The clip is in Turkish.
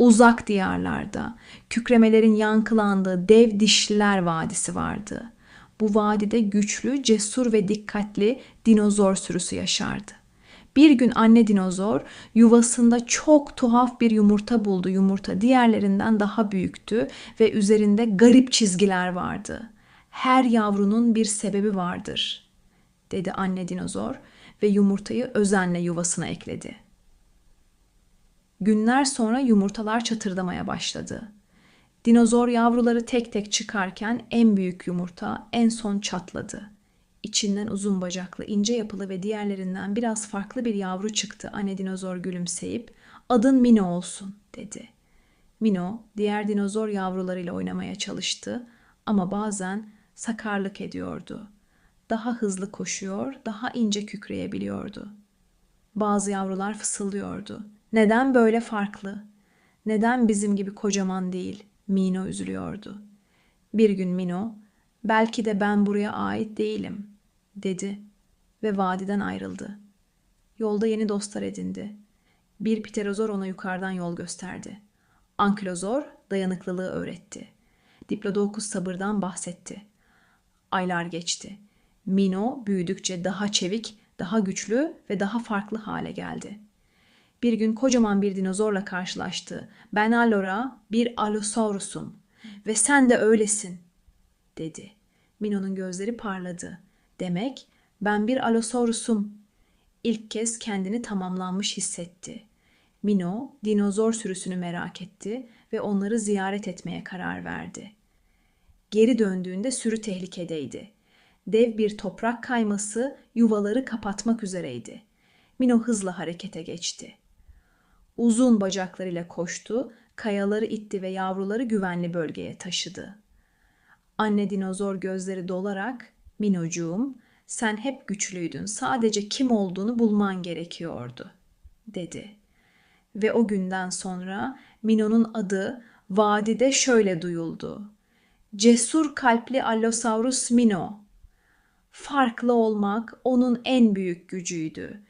Uzak diyarlarda kükremelerin yankılandığı dev dişliler vadisi vardı. Bu vadide güçlü, cesur ve dikkatli dinozor sürüsü yaşardı. Bir gün anne dinozor yuvasında çok tuhaf bir yumurta buldu. Yumurta diğerlerinden daha büyüktü ve üzerinde garip çizgiler vardı. Her yavrunun bir sebebi vardır, dedi anne dinozor ve yumurtayı özenle yuvasına ekledi. Günler sonra yumurtalar çatırdamaya başladı. Dinozor yavruları tek tek çıkarken en büyük yumurta en son çatladı. İçinden uzun bacaklı, ince yapılı ve diğerlerinden biraz farklı bir yavru çıktı. Anne dinozor gülümseyip adın Mino olsun dedi. Mino diğer dinozor yavrularıyla oynamaya çalıştı ama bazen sakarlık ediyordu. Daha hızlı koşuyor, daha ince kükreyebiliyordu. Bazı yavrular fısıldıyordu. Neden böyle farklı? Neden bizim gibi kocaman değil? Mino üzülüyordu. Bir gün Mino, belki de ben buraya ait değilim, dedi ve vadiden ayrıldı. Yolda yeni dostlar edindi. Bir pterozor ona yukarıdan yol gösterdi. Ankilozor dayanıklılığı öğretti. Diplodocus sabırdan bahsetti. Aylar geçti. Mino büyüdükçe daha çevik, daha güçlü ve daha farklı hale geldi. Bir gün kocaman bir dinozorla karşılaştı. Ben Allora bir Allosaurus'um ve sen de öylesin, dedi. Mino'nun gözleri parladı. Demek ben bir Allosaurus'um. İlk kez kendini tamamlanmış hissetti. Mino dinozor sürüsünü merak etti ve onları ziyaret etmeye karar verdi. Geri döndüğünde sürü tehlikedeydi. Dev bir toprak kayması yuvaları kapatmak üzereydi. Mino hızla harekete geçti. Uzun bacaklarıyla koştu, kayaları itti ve yavruları güvenli bölgeye taşıdı. Anne dinozor gözleri dolarak, "Minocuğum, sen hep güçlüydün. Sadece kim olduğunu bulman gerekiyordu." dedi. Ve o günden sonra Mino'nun adı vadide şöyle duyuldu. Cesur kalpli Allosaurus Mino. Farklı olmak onun en büyük gücüydü